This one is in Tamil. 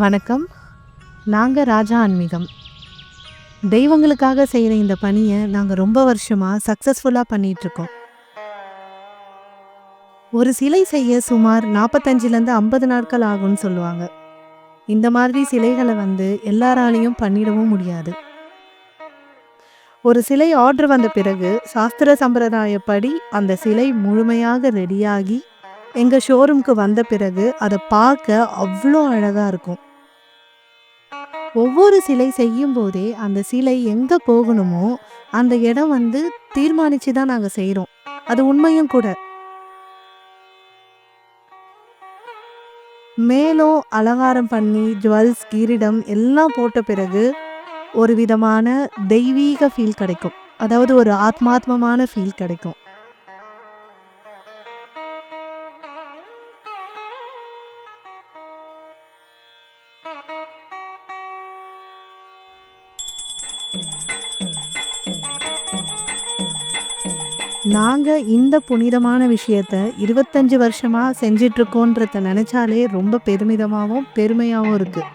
வணக்கம். நாங்கள் ராஜா ஆன்மீகம். தெய்வங்களுக்காக செய்கிற இந்த பணியை நாங்கள் ரொம்ப வருஷமாக சக்ஸஸ்ஃபுல்லாக பண்ணிகிட்ருக்கோம் ஒரு சிலை செய்ய சுமார் நாற்பத்தஞ்சிலேருந்து ஐம்பது நாட்கள் ஆகும்னு சொல்லுவாங்க. இந்த மாதிரி சிலைகளை வந்து எல்லாராலையும் பண்ணிடவும் முடியாது. ஒரு சிலை ஆர்டர் வந்த பிறகு சாஸ்திர சம்பிரதாயப்படி அந்த சிலை முழுமையாக ரெடியாகி எங்கள் ஷோரூம்க்கு வந்த பிறகு அதை பார்க்க அவ்வளோ அழகாக இருக்கும். ஒவ்வொரு சிலை செய்யும் போதே அந்த சிலை எங்கே போகணுமோ அந்த இடம் வந்து தீர்மானித்து தான் நாங்கள் செய்கிறோம் அது உண்மையும் கூட. மேலும் அலங்காரம் பண்ணி ஜுவல்ஸ் கிரீடம் எல்லாம் போட்ட பிறகு ஒரு விதமான தெய்வீக ஃபீல் கிடைக்கும். அதாவது ஒரு ஆத்மாத்மமான ஃபீல் கிடைக்கும். நாங்கள் இந்த புனிதமான விஷயத்த இருபத்தஞ்சு வருஷமாக செஞ்சிட்ருக்கோன்றத நினச்சாலே ரொம்ப பெருமிதமாகவும் பெருமையாகவும் இருக்குது